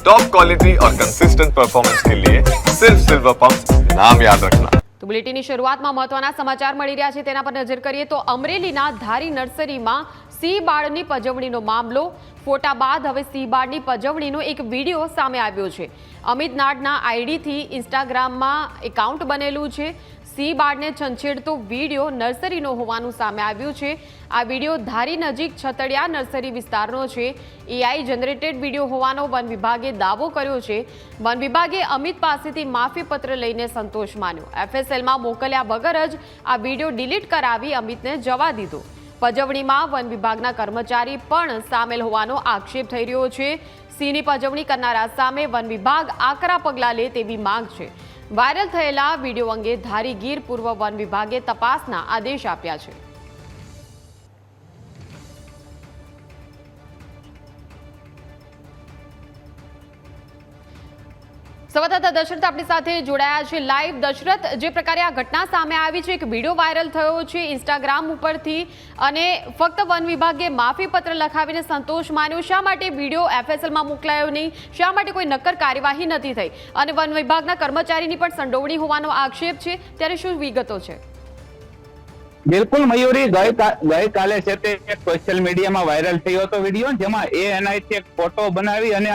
Top quality और consistent performance के लिए सिर्फ सिल्वर पंप नाम याद रखना તો બુલેટિનની શરૂઆતમાં મહત્વના સમાચાર મળી રહ્યા છે તેના પર નજર કરીએ તો અમરેલીના ધારી નર્સરીમાં સિંહ બાળની પજવણીનો મામલો ફોટા બાદ હવે સિંહ બાળની પજવણીનો એક વિડીયો સામે આવ્યો છે અમિત નાડના આઈડીથી ઇન્સ્ટાગ્રામમાં એકાઉન્ટ બનેલું છે સિંહ બાળને છંછેડતો વીડિયો નર્સરીનો હોવાનું સામે આવ્યું છે. આ વીડિયો ધારી નજીક છતડિયા નર્સરી વિસ્તારનો છે. એઆઈ જનરેટેડ વીડિયો હોવાનો વન વિભાગે દાવો કર્યો છે. વન વિભાગે અમિત પાસેથી માફી પત્ર લઈને સંતોષ માન્યો. એફએસએલમાં મોકલ્યા વગર જ આ વીડિયો ડિલીટ કરાવી અમિતને જવા દીધો. પજવણીમાં વન વિભાગના કર્મચારી પણ સામેલ હોવાનો આક્ષેપ થઈ રહ્યો છે. સિંહની પજવણી કરનારા સામે વન વિભાગ આકરા પગલાં લે તેવી માંગ છે. વાયરલ થયેલા વીડિયો અંગે ધારી ગીર પૂર્વ વન વિભાગે તપાસના આદેશ આપ્યા છે. સંવાદદાતા દશરથ આપણી સાથે જોડાયા છે. લાઈવ દશરથ, જે પ્રકારે આ ઘટના સામે આવી છે, એક વીડિયો વાયરલ થયો છે ઇન્સ્ટાગ્રામ ઉપરથી અને ફક્ત વન વિભાગે માફી પત્ર લખાવીને સંતોષ માન્યો. શા માટે વીડિયો એફએસએલમાં મોકલાયો નહીં? શા માટે કોઈ નક્કર કાર્યવાહી નથી થઈ? અને વન વિભાગના કર્મચારીની પણ સંડોવણી હોવાનો આક્ષેપ છે. ત્યારે શું વિગતો છે? બિલકુલ મયુરી ગઈ ગઈકાલે છે તે એક સોશિયલ મીડિયામાં વાયરલ થયો હતો વીડિયો જેમાં એ એનઆઈથી એક ફોટો બનાવી અને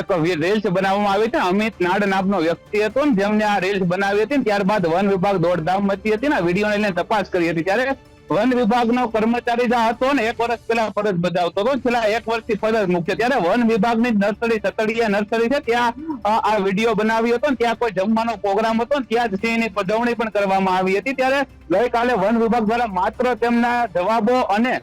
એક રીલ્સ બનાવવામાં આવી હતી. અમિત નાડ નામનો વ્યક્તિ હતો ને જેમને આ રીલ્સ બનાવી હતી ત્યારબાદ વન વિભાગ દોડધામ મચી હતી ને વીડિયો લઈને તપાસ કરી હતી. ત્યારે વન વિભાગનો કર્મચારી જ્યાં હતો ને, એક વર્ષ પહેલા ફરજ બજાવતો હતો. છેલ્લા એક વર્ષથી ફરજ મૂકશે ત્યારે વન વિભાગની નર્સરી સતડીયા નર્સરી છે. ત્યાં આ વીડિયો બનાવ્યો હતો ત્યાં કોઈ જમવાનો પ્રોગ્રામ હતો ત્યાં જ સિંહની પજવણી પણ કરવામાં આવી હતી. ત્યારે ગઈકાલે વન વિભાગ દ્વારા માત્ર તેમના જવાબો અને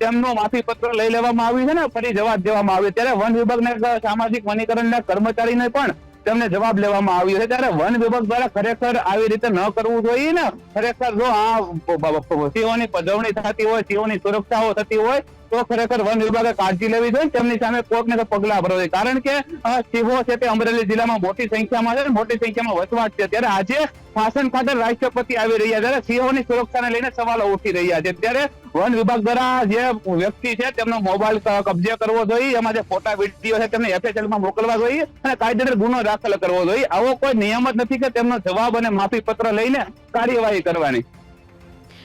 તેમનું માફી પત્ર લઈ લેવામાં આવ્યું છે ને, ફરી જવાબ દેવામાં આવ્યો. ત્યારે વન વિભાગના સામાજિક વનીકરણના કર્મચારીને પણ તેમને જવાબ લેવામાં આવ્યો છે. ત્યારે વન વિભાગ દ્વારા ખરેખર આવી રીતે ન કરવું જોઈએ ને. ખરેખર જો આ સિંહોની પજવણી થતી હોય સિંહોની સુરક્ષાઓ થતી હોય, તો ખરેખર વન વિભાગે કાળજી લેવી જોઈએ. તેમની સામે કોઈક ને પગલા ભરવા જોઈએ. કારણ કે સિંહો છે તે અમરેલી જિલ્લામાં મોટી સંખ્યામાં છે મોટી સંખ્યામાં વસવાટ છે. ત્યારે આજે શાસન ખાતર રાષ્ટ્રપતિ આવી રહ્યા છે. ત્યારે સિંહોની સુરક્ષાને લઈને સવાલો ઉઠી રહ્યા છે. ત્યારે વન વિભાગ દ્વારા જે વ્યક્તિ છે તેમનો મોબાઈલ કબજે કરવો જોઈએ, એમાં જે ફોટા, વીડિયો છે તેમને એફએસએલમાં મોકલવા જોઈએ અને કાયદેસર ગુનો દાખલ કરવો જોઈએ. આવો કોઈ નિયમ જ નથી કે તેમનો જવાબ અને માફી પત્ર લઈને કાર્યવાહી કરવાની.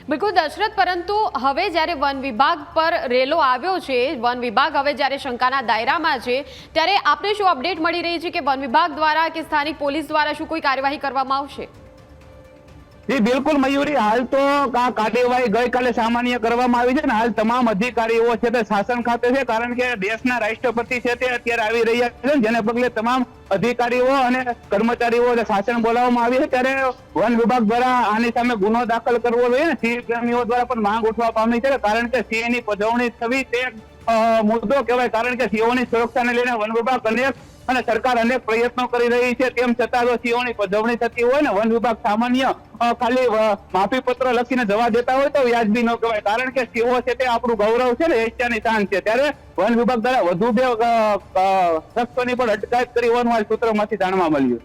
બિલકુલ દશરથ, પરંતુ હવે જ્યારે વન વિભાગ પર રેલો આવ્યો છે, વન વિભાગ હવે જ્યારે શંકાના દાયરામાં છે, ત્યારે આપને શું અપડેટ મળી રહી છે કે વન વિભાગ દ્વારા કે સ્થાનિક પોલીસ દ્વારા શું કોઈ કાર્યવાહી કરવામાં આવશે? જી બિલકુલ મયુરી, હાલ તો આ કાર્યવાહી ગઈકાલે સામાન્ય કરવામાં આવી છે ને હાલ તમામ અધિકારીઓ છે તે શાસન ખાતે છે, કારણ કે દેશના રાષ્ટ્રપતિ છે તે અત્યારે આવી રહ્યા છે, જેને પગલે તમામ અધિકારીઓ અને કર્મચારીઓ શાસન બોલાવવામાં આવી છે, ત્યારે વન વિભાગ દ્વારા આની સામે ગુનો દાખલ કરવો જોઈએ ને. સિંહ પ્રેમીઓ દ્વારા પણ માંગ ઉઠવા પામી છે, કારણ કે સિંહની પજવણી થવી તે મુદ્દો કહેવાય, કારણ કે સિંહોની સુરક્ષાને લઈને વન વિભાગ અનેક અને સરકાર અનેક પ્રયત્નો કરી રહી છે. તેમ છતાં જો સિંહોની પજવણી થતી હોય ને, વન વિભાગ સામાન્ય ખાલી માફી પત્ર લખીને જવા દેતા હોય તો વ્યાજબી ન કહેવાય. કારણ કે સિંહો છે તે આપણું ગૌરવ છે ને, એશિયાની શાન છે. ત્યારે વન વિભાગ દ્વારા વધુ બે શખ્સોની પણ અટકાયત કરી હોવાનું આ સૂત્રોમાંથી જાણવા મળ્યું.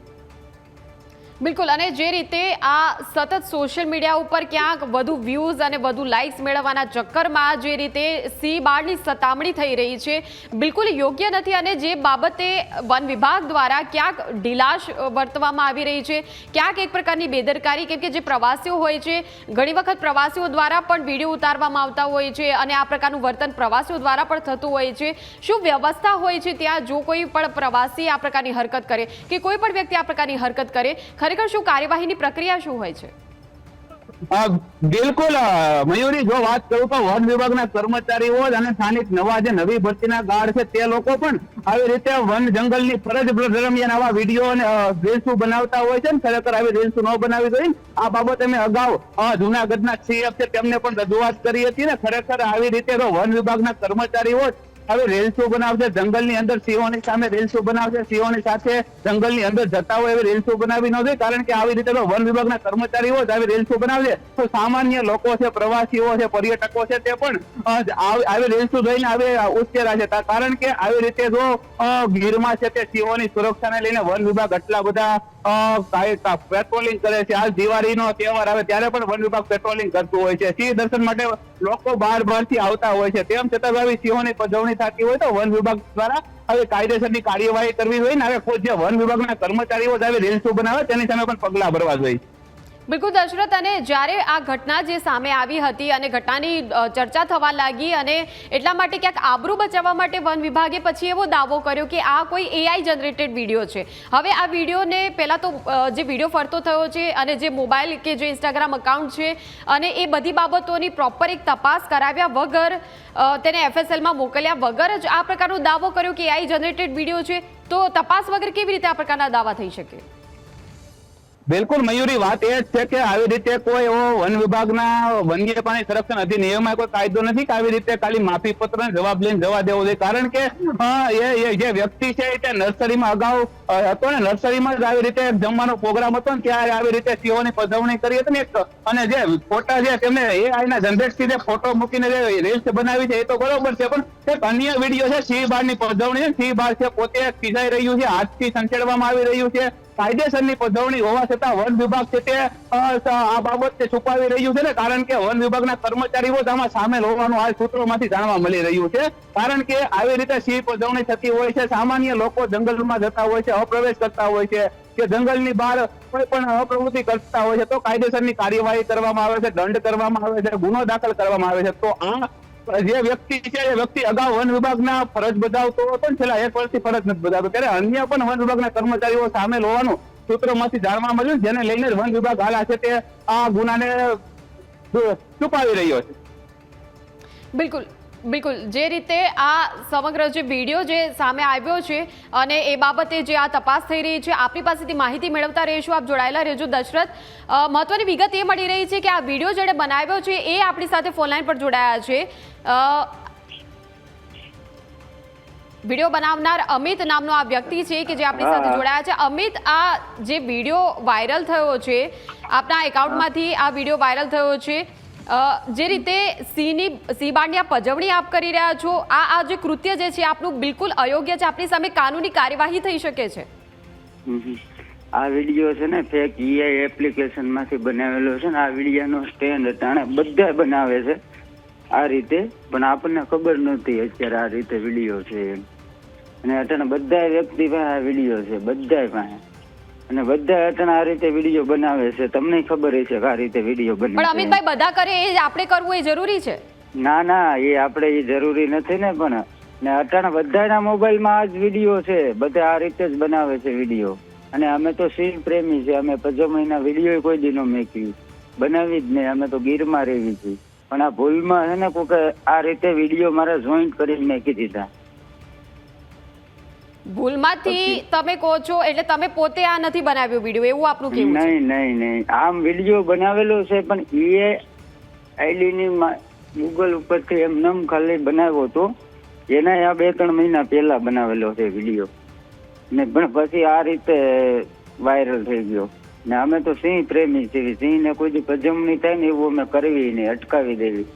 બિલકુલ, અને જે રીતે આ સતત સોશિયલ મીડિયા ઉપર ક્યાંક વધુ વ્યૂઝ અને વધુ લાઇક્સ મેળવવાના ચક્કરમાં જે રીતે સી બાળની સતામણી થઈ રહી છે, બિલકુલ યોગ્ય નથી. અને જે બાબતે વન વિભાગ દ્વારા ક્યાંક ઢીલાશ વર્તવામાં આવી રહી છે, ક્યાંક એક પ્રકારની બેદરકારી, કેમ કે જે પ્રવાસીઓ હોય છે, ઘણી વખત પ્રવાસીઓ દ્વારા પણ વીડિયો ઉતારવામાં આવતા હોય છે, અને આ પ્રકારનું વર્તન પ્રવાસીઓ દ્વારા પણ થતું હોય છે. શું વ્યવસ્થા હોય છે ત્યાં, જો કોઈ પણ પ્રવાસી આ પ્રકારની હરકત કરે, કે કોઈ પણ વ્યક્તિ આ પ્રકારની હરકત કરે ખરેખર શું કાર્યવાહીની પ્રક્રિયા શું હોય છે બિલકુલ મયુરી, જો વાત કરું તો વન વિભાગના કર્મચારીઓ અને સ્થાનિક નવા જે નવી ભરતીના ગાર્ડ છે તે લોકો પણ આવી રીતે વન જંગલની ફરજ દરમિયાન આવા વીડિયો અને રીલ્સો બનાવતા હોય છે ને ખરેખર આવી રીલ્સો ન બનાવી જોઈએ. આ બાબતે અમે અગાઉ જૂનાગઢના સીએફ છે તેમને પણ રજૂઆત કરી હતી ને ખરેખર આવી રીતે વન વિભાગના કર્મચારીઓ જ રેલ શો બનાવશે, જંગલની અંદર સિંહોની સામે રેલસો બનાવશે, સિંહોની સાથે જંગલની અંદર જતા હોય એવી રેલસો બનાવી ન જોઈએ કારણ કે આવી રીતે વન વિભાગના કર્મચારીઓ જ આવી રેલસો બનાવશે. તો સામાન્ય લોકો છે, પ્રવાસીઓ છે, પર્યટકો છે, તે પણ આવી રેલ શો જોઈને આવી ઉશ્કેરા છે. કારણ કે આવી રીતે જો ગીરમાં છે તે સિંહોની સુરક્ષાને લઈને વન વિભાગ આટલા બધા પેટ્રોલિંગ કરે છે. હાલ દિવાળીનો તહેવાર આવે ત્યારે પણ વન વિભાગ પેટ્રોલિંગ કરતું હોય છે. સિંહ દર્શન માટે લોકો બહાર બહારથી આવતા હોય છે. તેમ છતાં આવી સિંહોની પજવણી થતી હોય તો વન વિભાગ દ્વારા હવે કાયદેસરની કાર્યવાહી કરવી જોઈએ ને હવે કોઈ જે વન વિભાગના કર્મચારીઓ જ આવી રીલ્સો બનાવે તેની સામે પણ પગલા ભરવા જોઈએ. બિલકુલ દશરથ, અને જ્યારે આ ઘટના જે સામે આવી હતી અને ઘટનાની ચર્ચા થવા લાગી અને એટલા માટે ક્યાંક આબરૂ બચાવવા માટે વન વિભાગે પછી એવો દાવો કર્યો કે આ કોઈ એઆઈ જનરેટેડ વીડિયો છે. હવે આ વિડીયોને પહેલાં તો જે વીડિયો ફરતો થયો છે અને જે મોબાઈલ કે જે ઇન્સ્ટાગ્રામ અકાઉન્ટ છે અને એ બધી બાબતોની પ્રોપર એક તપાસ કરાવ્યા વગર તેને એફએસએલમાં મોકલ્યા વગર જ આ પ્રકારનો દાવો કર્યો કે એઆઈ જનરેટેડ વીડિયો છે. તો તપાસ વગર કેવી રીતે આ પ્રકારના દાવા થઈ શકે? બિલકુલ મયુરી, વાત એ જ છે કે આવી રીતે કોઈ એવો વન વિભાગના વન્ય પ્રાણી સંરક્ષણ અધિનિયમમાં કોઈ કાયદો નથી કે આવી રીતે ખાલી માફી પત્ર જવાબ લઈને જવા દેવો જોઈએ. કારણ કે એ જે વ્યક્તિ છે તે નર્સરીમાં અગાઉ હતો ને, નર્સરીમાં જ આવી રીતે જમવાનો પ્રોગ્રામ હતો ને, ત્યારે આવી રીતે સિંહોની પધવણી કરી હતી ને અને જે ફોટા છે તેમને એ આઈના જનરેટથી જે ફોટો મૂકીને જે રીલ્સ બનાવી છે એ તો બરોબર છે, પણ એક અન્ય વીડિયો છે સિંહ બારની પધરાવણી છે સિંહ બાર છે પોતે ખીજાઈ રહ્યું છે, હાથથી સંચેડવામાં આવી રહ્યું છે. કાયદેસરની પધવણી હોવા છતાં વન વિભાગ છે તે આ બાબત છુપાવી રહ્યું છે ને, કારણ કે વન વિભાગના કર્મચારીઓ આમાં સામેલ હોવાનું આ સૂત્રોમાંથી જાણવા મળી રહ્યું છે. કારણ કે આવી રીતે સિંહ પધવણી થતી હોય છે, સામાન્ય લોકો જંગલમાં જતા હોય છે, અપ્રવેશ કરતા હોય છે, કે જંગલની બહાર કોઈ પણ અપ્રવૃત્તિ કરતા હોય છે, તો કાયદેસરની કાર્યવાહી કરવામાં આવે છે, દંડ કરવામાં આવે છે, ગુનો દાખલ કરવામાં આવે છે. તો આ જે વ્યક્તિ છે, એ વ્યક્તિ અગાઉ વન વિભાગના ફરજ બજાવતો હતો ને છેલ્લા એક વર્ષથી ફરજ નથી બજાવતો. ત્યારે અન્ય પણ વન વિભાગના કર્મચારીઓ સામેલ હોવાનું સૂત્રોમાંથી જાણવા મળ્યું જેને લઈને વન વિભાગ હાલ છે તે આ ગુનાને છુપાવી રહ્યો છે. બિલકુલ. બિલકુલ જે રીતે આ સમગ્ર જે વીડિયો જે સામે આવ્યો છે અને એ બાબતે જે આ તપાસ થઈ રહી છે આપણી પાસેથી માહિતી મેળવતા રહીશું આપ જોડાયેલા રહેજો દશરથ. મહત્વની વિગત એ મળી રહી છે કે આ વીડિયો જેણે બનાવ્યો છે એ આપણી સાથે ફોનલાઈન પર જોડાયા છે. વીડિયો બનાવનાર અમિત નામનો આ વ્યક્તિ છે કે જે આપણી સાથે જોડાયા છે. અમિત આ જે વીડિયો વાયરલ થયો છે આપના એકાઉન્ટમાંથી આ વીડિયો વાયરલ થયો છે. જે રીતે સિંહની સિંહબાળની આપ પજવણી આપ કરી રહ્યા છો, આ આ જે કૃત્ય જે છે, આપનું બિલકુલ અયોગ્ય છે. આપની સામે કાનૂની કાર્યવાહી થઈ શકે છે. આ વીડિયો છે ને ફેક ઈઆઈ એપ્લિકેશનમાંથી બનાવેલો છે ને, આ વિડીયાનો સ્ટેન્ડ અટાણે બધા બનાવે છે આ રીતે, પણ આપણને ખબર નથી અત્યારે આ રીતે વીડિયો છે અને અત્યારે બધા વ્યક્તિ પાસે આ વીડિયો છે બધા પાસે. અને બધા અટાણે આ રીતે વીડિયો બનાવે છે. તમને ખબર હશે કે આ રીતે વીડિયો બને પણ અમિતભાઈ બધા કરે એ આપણે કરવું એ જરૂરી છે? ના ના એ આપણે એ જરૂરી નથી ને પણ. ને અટાણે બધાના મોબાઈલમાં આ જ વીડિયો છે. બધા આ રીતે જ બનાવે છે વીડિયો અને અમે તો સિંહ પ્રેમી છે. અમે પજવણીના વીડિયો કોઈ દિનો મેક્યું. બનાવી જ નહીં અમે તો ગીરમાં રહેવી છીએ પણ આ ભૂલમાં છે ને કોઈક આ રીતે વીડિયો મારા જોઈન્ટ કરીને મેકી દીધા. ભૂલમાંથી તમે કહો છો એટલે તમે પોતે આ નથી બનાવ્યો વીડિયો એવું આપનું કેવું છે? નહીં નહીં નહીં. આમ વીડિયો બનાવેલો છે પણ એ આઈડીની ગૂગલ ઉપરથી એમ નમ ખાલી બનાવ્યો હતો. એના આ બે ત્રણ મહિના પહેલા બનાવેલો છે વીડિયો ને પણ પછી આ રીતે વાયરલ થઈ ગયો. ને અમે તો સિંહ પ્રેમી છીએ. સિંહ ને કોઈ પજમણી થાય ને એવું અમે કરવી નહીં અટકાવી દેવી.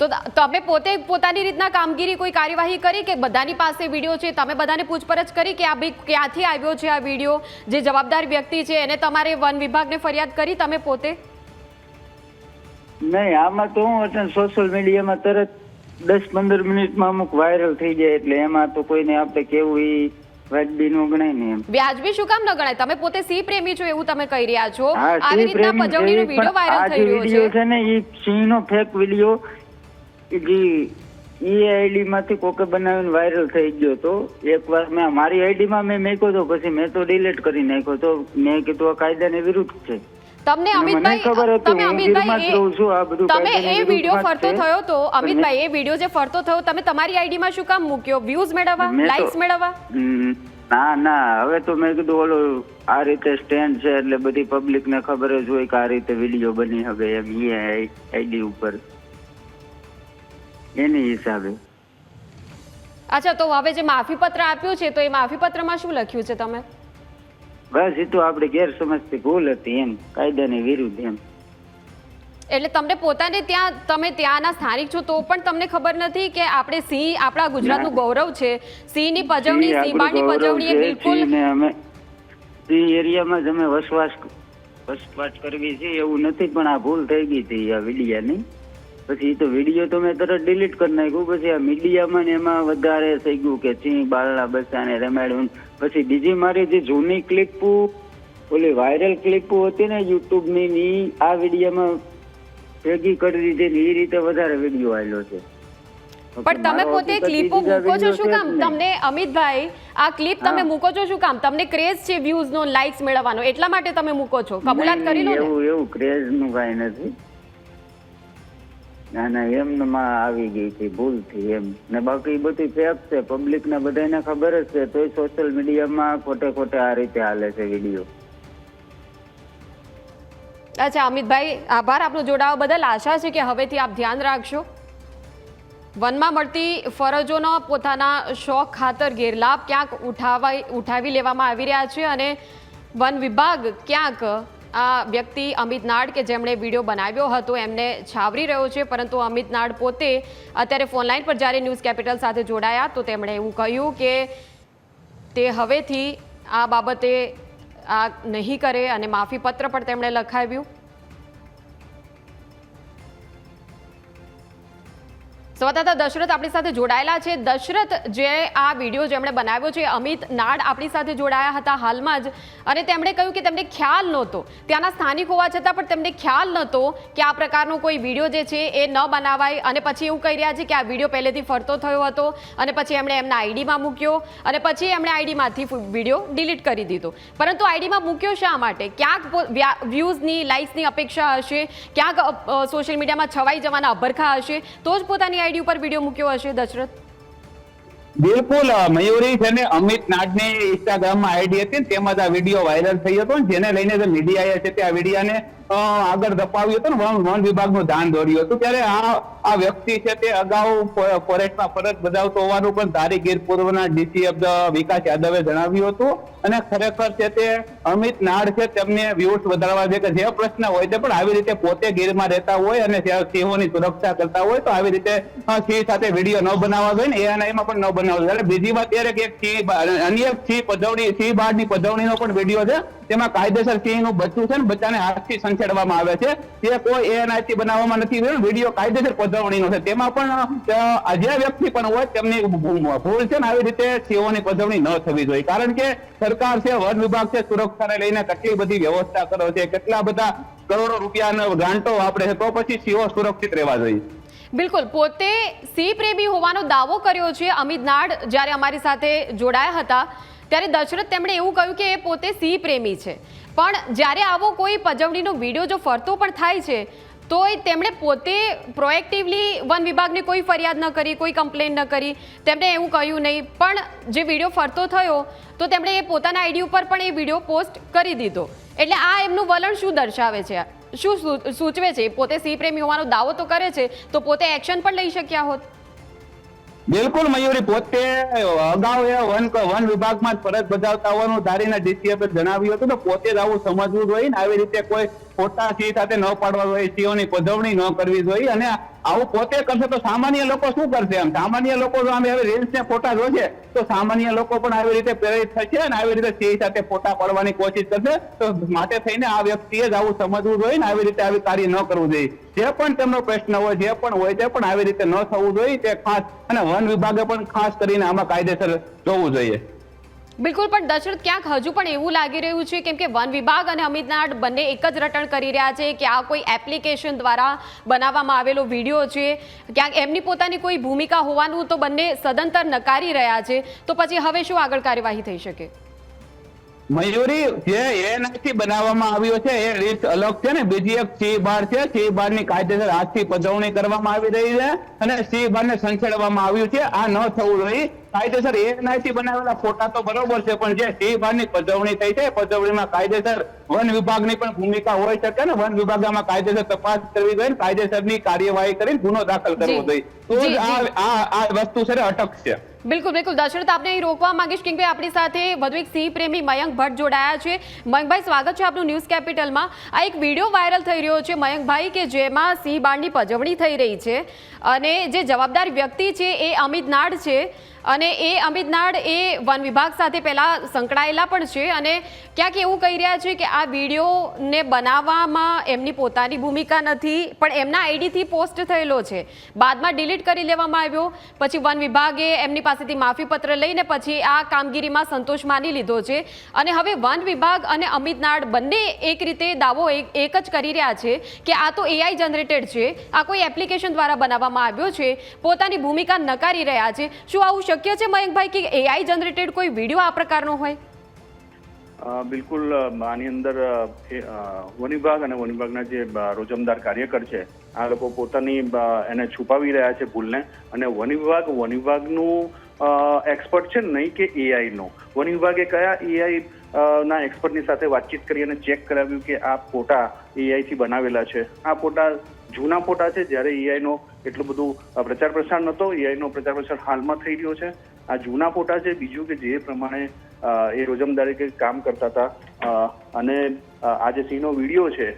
તો તમે પોતે પોતાની રીતના કામગીરી કોઈ કાર્યવાહી કરી કે બધાની પાસે વીડિયો છે? તમે બધાને પૂછપરછ કરી કે આ ભાઈ ક્યાંથી આવ્યો છે આ વીડિયો? જે જવાબદાર વ્યક્તિ છે એને તમારે વન વિભાગને ફરિયાદ કરી તમે પોતે? નહીં આમાં તો હું સોશિયલ મીડિયામાં તરત દસ પંદર મિનિટમાં અમુક વાયરલ થઈ જાય એટલે એમાં તો કોઈને આપણે કેવું એ વાજબી નો ગણાય ને એમ. વ્યાજબી શું કામ ન ગણાય? તમે પોતે સિંહ પ્રેમી છો એવું તમે કહી રહ્યા છો. આવી રીતના પજવણીનો વીડિયો વાયરલ થઈ રહ્યો છે. છે ને એ સિંહનો ફેક વીડિયો જે. ઈ આઈડી માંથી કોકે બનાવીને વાયરલ થઈ ગયો તો એકવાર મેં મારી આઈડીમાં મેં મેક્યો તો પછી મેં તો ડિલીટ કરી નાખ્યો તો મેં કીધું આ કાયદાની વિરુદ્ધ છે. તમને અમિતભાઈ તમે અમિતભાઈ એ- તમે એ વીડિયો ફરતો થયો તો અમિતભાઈ એ વીડિયો જે ફરતો થયો તમે તમારી આઈડીમાં શું કામ મૂક્યો? વ્યૂઝ મેળવવા? લાઈક્સ મેળવવા? ના ના હવે તો મેં કીધું ઓલું આ રીતે સ્ટેન્ડ છે એટલે બધી પબ્લિક ને ખબર જ હોય કે આ રીતે વીડિયો બની હવે એમ ઈ આઈડી ઉપર. એની હિસાબે. અચ્છા તો હવે જે માફી પત્ર આપ્યું છે તો એ માફી પત્રમાં શું લખ્યું છે તમે? બસ એ તો આપણી ગેરસમજથી ભૂલ હતી એમ કાયદાની વિરુદ્ધ એમ. એટલે તમને પોતાને ત્યાં તમે ત્યાંના સ્થાનિક છો તો પણ તમને ખબર નથી કે આપણે સિંહ આપણા ગુજરાતનું ગૌરવ છે. સિંહની પજવણી સિંહ સિંહબાળની પજવણી એ બિલકુલ અમે સિંહ એરિયામાં જ અમે વસવાટ વસવાટ કરવી છે એવું નથી પણ આ ભૂલ થઈ ગઈ હતી આ વિડિયાની. પછી તો વીડિયો તો મેં તરત ડિલીટ કરી નાખ્યું. પછી આ મીડિયામાં ને એમાં વધારે થઈ ગયું કે સિંહ બાળના બચ્ચાને રમાડ્યું પછી બીજી મારી જે જૂની ક્લિપો ઓલી વાયરલ ક્લિપો હતી ને યુટ્યુબની ની આ વિડીયોમાં ભેગી કરી દીધી ને એ રીતે વધારે વીડિયો આવેલો છે. પણ તમે પોતે ક્લિપો મૂકો છો શું કામ? તમને અમિતભાઈ આ ક્લિપ તમે મૂકો છો શું કામ? તમને ક્રેઝ છે વ્યૂઝ નો લાઇક્સ મેળવવાનો. એટલા માટે તમે મૂકો છો? કબૂલાત કરી લો એવું એવું ક્રેઝનું કઈ નથી. ના ના એમને માં આવી ગઈ હતી ભૂલથી એમ. ને બાકી બધી ફેક છે પબ્લિક ને બધાને ખબર જ છે, તોય સોશિયલ મીડિયામાં ખોટે ખોટે આ રીતે હાલે છે વીડિયો અચ્છા, અમિતભાઈ, આભાર આપનો જોડાવા બદલ. આશા છે કે હવેથી આપ ધ્યાન રાખશો વનમાં મળતી ફરજોનો પોતાના શોખ ખાતર ગેરલાભ ક્યાંક ઉઠાવાય, ઉઠાવી લેવામાં આવી રહ્યા છે અને વન વિભાગ ક્યાંક આ વ્યક્તિ અમિત નાડ કે જેમણે વીડિયો બનાવ્યો હતો, એમને છાવરી રહ્યો છે. પરંતુ અમિત નાડ પોતે અત્યારે ફોનલાઈન પર જ્યારે ન્યૂઝ કેપિટલ સાથે જોડાયા, તો તેમણે એવું કહ્યું કે તે હવેથી આ બાબતે આ નહીં કરે અને માફી પત્ર પણ તેમણે લખાવ્યું. સંવાદદાતા દશરથ આપણી સાથે જોડાયેલા છે. દશરથ જે આ વીડિયો જેમણે બનાવ્યો છે અમિત નાડ આપણી સાથે જોડાયા હતા હાલમાં જ. અને તેમણે કહ્યું કે તેમને ખ્યાલ નહોતો. ત્યાંના સ્થાનિક હોવા છતાં પણ તેમને ખ્યાલ નહોતો કે આ પ્રકારનો કોઈ વીડિયો જે છે, એ ન બનાવાય. અને પછી એવું કહી રહ્યા છે કે આ વીડિયો પહેલેથી ફરતો થયો હતો. અને પછી એમણે એમના આઈડીમાં મૂક્યો. અને પછી એમણે આઈડીમાંથી વીડિયો ડિલીટ કરી દીધો. પરંતુ આઈડીમાં મૂક્યો શા માટે? ક્યાંક વ્યૂઝની, લાઇક્સની અપેક્ષા હશે. ક્યાંક સોશિયલ મીડિયામાં છવાઈ જવાના અભરખા હશે. તો જ પોતાની આઈડી ઉપર વીડિયો મૂક્યો હશે, દશરથ? બિલકુલ મયુરી છે ને અમિત નાડની ઇન્સ્ટાગ્રામમાં આઈડી હતી તેમજ આ વીડિયો વાયરલ થઈ હતો જેને લઈને જે મીડિયાએ છે તે આ વિડીયાને આગળ ધપાવ્યું હતું ને વન વિભાગનું ધ્યાન દોર્યું હતું. ત્યારે આ આ વ્યક્તિ છે તે અગાઉ ફોરેસ્ટમાં ફરજ બજાવતો હોવાનું પણ ધારી ગીર પૂર્વના ડીસીએફ વિકાસ યાદવે જણાવ્યું હતું. અને ખરેખર છે તે અમિત નાડ છે, તેમને વ્યૂઝ વધારવા છે કે જે પ્રશ્ન હોય તે પણ આવી રીતે પોતે ગીરમાં રહેતા હોય અને સિંહોની સુરક્ષા કરતા હોય, તો આવી રીતે સિંહ સાથે વીડિયો ન બનાવવા જોઈએ ને, એ એમાં પણ ન બનાવવા જોઈએ. બીજી વાત ત્યારે કે એક સિંહ અન્ય સિંહ પજવણી, સિંહ બાળની પજવણીનો પણ વીડિયો છે. તેમાં કાયદેસર સિંહનું બચ્ચું છે ને બચ્ચાને હાથથી સંછેડવામાં આવે છે. તે કોઈ એએનઆઈસી બનાવવામાં નથી આવ્યો વીડિયો કાયદેસર પધવણીનો છે. તેમાં પણ જે વ્યક્તિ પણ હોય તેમની ભૂલ છે ને આવી રીતે સિંહોની પધવણી ન થવી જોઈએ. કારણ કે સરકાર છે, વન વિભાગ છે, સુરક્ષાને લઈને કેટલી બધી વ્યવસ્થા કરો છે, કેટલા બધા કરોડો રૂપિયાનો ગ્રાન્ટો વાપરે છે, તો પછી સિંહો સુરક્ષિત રહેવા જોઈએ. બિલકુલ. પોતે સિંહ પ્રેમી હોવાનો દાવો કર્યો છે. અમિત નાડ જ્યારે અમારી સાથે જોડાયા હતા ત્યારે દશરથ તેમણે એવું કહ્યું કે એ પોતે સિંહ પ્રેમી છે. પણ જ્યારે આવો કોઈ પજવણીનો વીડિયો જો ફરતો પણ થાય છે તો તેમણે પોતે પ્રોએક્ટિવલી વન વિભાગને કોઈ ફરિયાદ ન કરી, કોઈ કમ્પ્લેન ન કરી. તેમણે એવું કહ્યું નહીં. પણ જે વીડિયો ફરતો થયો, તો તેમણે એ પોતાના આઈડી ઉપર પણ એ વીડિયો પોસ્ટ કરી દીધો. એટલે આ એમનું વલણ શું દર્શાવે છે? શું સૂચવે છે? પોતે સિંહ પ્રેમી હોવાનો દાવો તો કરે છે, તો પોતે એક્શન પણ લઈ શક્યા હોત? બિલકુલ મયુરી, પોતે અગાઉ એ વન વન વિભાગમાં ફરજ બજાવતા હોવાનું ધારીના ડીસીએફ જણાવ્યું હતું તો પોતે જ આવું સમજવું જોઈએ ને આવી રીતે કોઈ ખોટા સિંહ સાથે ન પાડવા જોઈએ સિંહોની પધવણી ન કરવી જોઈએ અને આવું પોતે કરશે તો સામાન્ય લોકો શું કરશે એમ? સામાન્ય લોકો જો આમ હવે રીલ્સ ને ફોટા જોશે, તો સામાન્ય લોકો પણ આવી રીતે પ્રેરિત થશે અને આવી રીતે સિંહ સાથે ફોટા પાડવાની કોશિશ કરશે, તો માટે થઈને આ વ્યક્તિએ જ આવું સમજવું જોઈએ ને આવી રીતે આવી કાર્ય ન કરવું જોઈએ. જે પણ તેમનો પ્રશ્ન હોય, જે પણ હોય તે પણ આવી રીતે ન થવું જોઈએ, તે ખાસ અને વન વિભાગે પણ ખાસ કરીને આમાં કાયદેસર જોવું જોઈએ. બિલકુલ, પણ દશરથ ક્યાંક હજુ પણ એવું લાગી રહ્યું છે, કેમ કે વન વિભાગ અને અમિતનાથ બંને એક જ રટણ કરી રહ્યા છે કે આ કોઈ એપ્લિકેશન દ્વારા બનાવવામાં આવેલો વીડિયો છે. ક્યાંક એમની પોતાની કોઈ ભૂમિકા હોવાનું તો બંને સદંતર નકારી રહ્યા છે. તો પછી હવે શું આગળ કાર્યવાહી થઈ શકે? મયુરી જે થી બનાવવામાં આવ્યો છે એ રીત અલગ છે ને. બીજી એક સી બાર છે. સી બારની કાયદેસર હાથથી પજવણી કરવામાં આવી રહી છે અને સિંહ બાર ને સંછેડવામાં આવ્યું છે. આ ન થવું જોઈએ. કાયદેસર એનઆઈસી બનાવેલા ફોટા તો બરોબર છે પણ જે સી બારની પજવણી થઈ છે પજવણીમાં કાયદેસર વન વિભાગની પણ ભૂમિકા હોઈ શકે ને. વન વિભાગમાં કાયદેસર તપાસ કરવી જોઈએ ને. કાયદેસરની કાર્યવાહી કરીને ગુનો દાખલ કરવો. જોઈએ. તો આ આ આ વસ્તુ છે અટક અટકશે. બિલકુલ બિલકુલ. દશરથ આપને અહીં રોકવા માંગીશ કે આપણી સાથે વધુ એક સિંહ પ્રેમી મયંક ભટ્ટ જોડાયા છે. મયંકભાઈ, સ્વાગત છે આપનું ન્યૂઝ કેપિટલમાં. આ એક વીડિયો વાયરલ થઈ રહ્યો છે મયંકભાઈ, કે જેમાં સિંહ બાળની પજવણી થઈ રહી છે. અને જે જવાબદાર વ્યક્તિ છે એ અમિત નાડ છે. અને એ અમિત નાડ એ વન વિભાગ સાથે પહેલાં સંકળાયેલા પણ છે અને ક્યાંક એવું કહી રહ્યા છે કે આ વિડીયોને બનાવવામાં એમની પોતાની ભૂમિકા નથી, પણ એમના આઈડીથી પોસ્ટ થયેલો છે. બાદમાં ડિલીટ કરી લેવામાં આવ્યો. પછી વન વિભાગે એમની પાસેથી માફીપત્ર લઈને પછી આ કામગીરીમાં સંતોષ માની લીધો છે. અને હવે વન વિભાગ અને અમિત નાડ બંને એક રીતે દાવો એક જ કરી રહ્યા છે કે આ તો એઆઈ જનરેટેડ છે. આ કોઈ એપ્લિકેશન દ્વારા બનાવવામાં આવ્યો છે. પોતાની ભૂમિકા નકારી રહ્યા છે. શું આવું શક્ય છે મયંકભાઈ, કે એઆઈ જનરેટેડ કોઈ વીડિયો આ પ્રકારનો હોય? બિલકુલ આની અંદર વન વિભાગ અને વન વિભાગના જે રોજમદાર કાર્યકર છે, આ લોકો પોતાની એને છુપાવી રહ્યા છે ભૂલને. અને વન વિભાગ વન વિભાગનું એક્સપર્ટ છે નહીં કે એઆઈ નો. વન વિભાગે કયા એઆઈ ના એક્સપર્ટની સાથે વાતચીત કરી અને ચેક કરાવ્યું કે આ ફોટા એઆઈ થી બનાવેલા છે. આ ફોટા જૂના ફોટા છે, જ્યારે એઆઈ નો એટલું બધું પ્રચાર પ્રસાર નહોતો એઆઈનો પ્રચાર પ્રસાર હાલમાં થઈ રહ્યો છે. આ જૂના ફોટા છે, બીજું કે જે પ્રમાણે એ રોજમદારી કે કામ કરતા હતા અને આ જે સિંહનો વીડિયો છે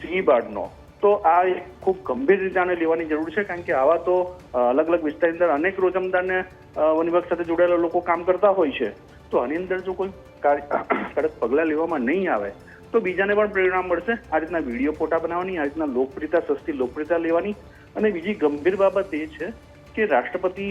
સિંહ બાળનો, તો આ ખૂબ ગંભીર રીતે આને લેવાની જરૂર છે, કારણ કે આવા તો અલગ અલગ વિસ્તારની અંદર અનેક રોજમદારને વન વિભાગ સાથે જોડાયેલા લોકો કામ કરતા હોય છે. તો આની અંદર જો કોઈ કડક પગલાં લેવામાં નહીં આવે, તો બીજાને પણ પ્રેરણા મળશે. આ રીતના વીડિયો ફોટા બનાવવાની, આ રીતના લોકપ્રિયતા, સસ્તી લોકપ્રિયતા લેવાની અને બીજી ગંભીર બાબત એ છે કે રાષ્ટ્રપતિ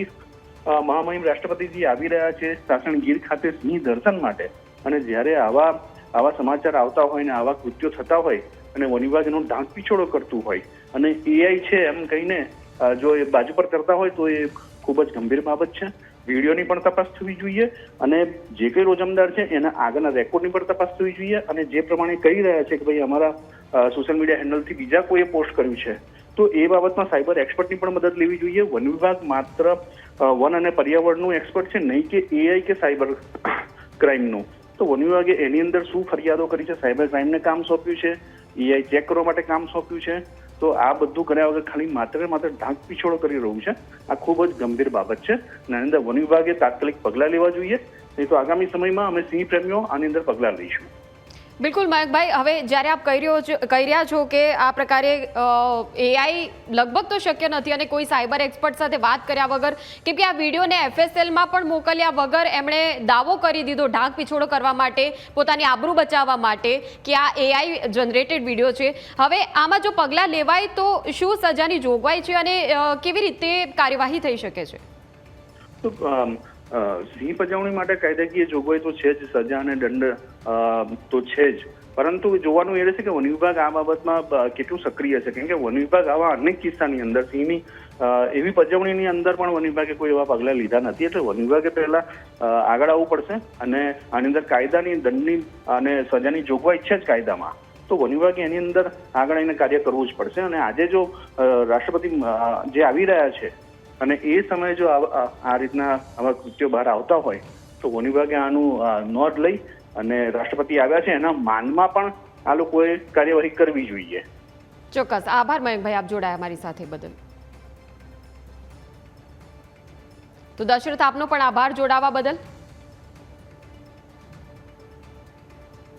મહામહિમ રાષ્ટ્રપતિજી આવી રહ્યા છે, સાસણ ગીર ખાતે સિંહ દર્શન માટે. અને જ્યારે આવા આવા સમાચાર આવતા હોય ને આવા કૃત્યો થતા હોય અને વન વિભાગ એનો ઢાંક પીછોડો કરતું હોય અને એઆઈ છે એમ કહીને જો એ બાજુ પર કરતા હોય તો એ ખૂબ જ ગંભીર બાબત છે. વિડીયોની પણ તપાસ થવી જોઈએ અને જે કંઈ રોજમદાર છે એના આગળના રેકોર્ડની પણ તપાસ થવી જોઈએ અને જે પ્રમાણે કહી રહ્યા છે કે ભાઈ અમારા સોશિયલ મીડિયા હેન્ડલથી બીજા કોઈએ પોસ્ટ કર્યું છે તો એ બાબતમાં સાયબર એક્સપર્ટની પણ મદદ લેવી જોઈએ. વન વિભાગ માત્ર વન અને પર્યાવરણનું એક્સપર્ટ છે, નહીં કે એઆઈ કે સાયબર ક્રાઇમનું. તો વન વિભાગે એની અંદર શું ફરિયાદો કરી છે? સાયબર ક્રાઇમને કામ સોંપ્યું છે? એઆઈ ચેક કરવા માટે કામ સોંપ્યું છે? તો આ બધું કર્યા વગર ખાલી માત્ર માત્ર ઢાંક પીછોડો કરી રહ્યું છે. આ ખૂબ જ ગંભીર બાબત છે. અને અંદર વન વિભાગે તાત્કાલિક પગલાં લેવા જોઈએ. નહીં તો આગામી સમયમાં અમે સિંહ પ્રેમીઓ આની અંદર પગલાં લઈશું. બિલકુલ મયંકભાઈ, હવે જ્યારે આપ કહી રહ્યો કહી રહ્યા છો કે આ પ્રકારે એઆઈ લગભગ તો શક્ય નથી અને કોઈ સાયબર એક્સપર્ટ સાથે વાત કર્યા વગર, કેમ કે આ વિડીયોને એફએસએલમાં પણ મોકલ્યા વગર એમણે દાવો કરી દીધો, ઢાંક પીછોડો કરવા માટે, પોતાની આબરૂ બચાવવા માટે કે આ એઆઈ જનરેટેડ વીડિયો છે. હવે આમાં જો પગલાં લેવાય તો શું સજાની જોગવાઈ છે અને કેવી રીતે કાર્યવાહી થઈ શકે છે? સિંહ પજવણી માટે કાયદાકીય જોગવાઈ તો છે જ, સજા અને દંડ તો છે જ. પરંતુ જોવાનું એ રહેશે કે વન વિભાગ આ બાબતમાં કેટલું સક્રિય છે? કેમ કે વન વિભાગ આવા અનેક કિસ્સાની અંદર સિંહની એવી પજવણીની અંદર પણ વન વિભાગે કોઈ એવા પગલાં લીધા નથી. એટલે વન વિભાગે પહેલા આગળ આવવું પડશે અને આની અંદર કાયદાની, દંડની અને સજાની જોગવાઈ છે જ કાયદામાં. તો વન વિભાગે એની અંદર આગળ આવીને કાર્ય કરવું જ પડશે. અને આજે જો રાષ્ટ્રપતિ જે આવી રહ્યા છે અને એ સમયે જો આ- રીતના આવા કૃત્યો બહાર આવતા હોય, તો વન વિભાગે આનું નોંધ લઈ અને રાષ્ટ્રપતિ આવ્યા છે, એના માનમાં પણ આ લોકોએ કાર્યવાહી કરવી જોઈએ. ચોક્કસ. આભાર મયંકભાઈ, આપ જોડાયા મારી સાથે બદલ. તો દશરથ, આપનો પણ આભાર જોડાવા બદલ.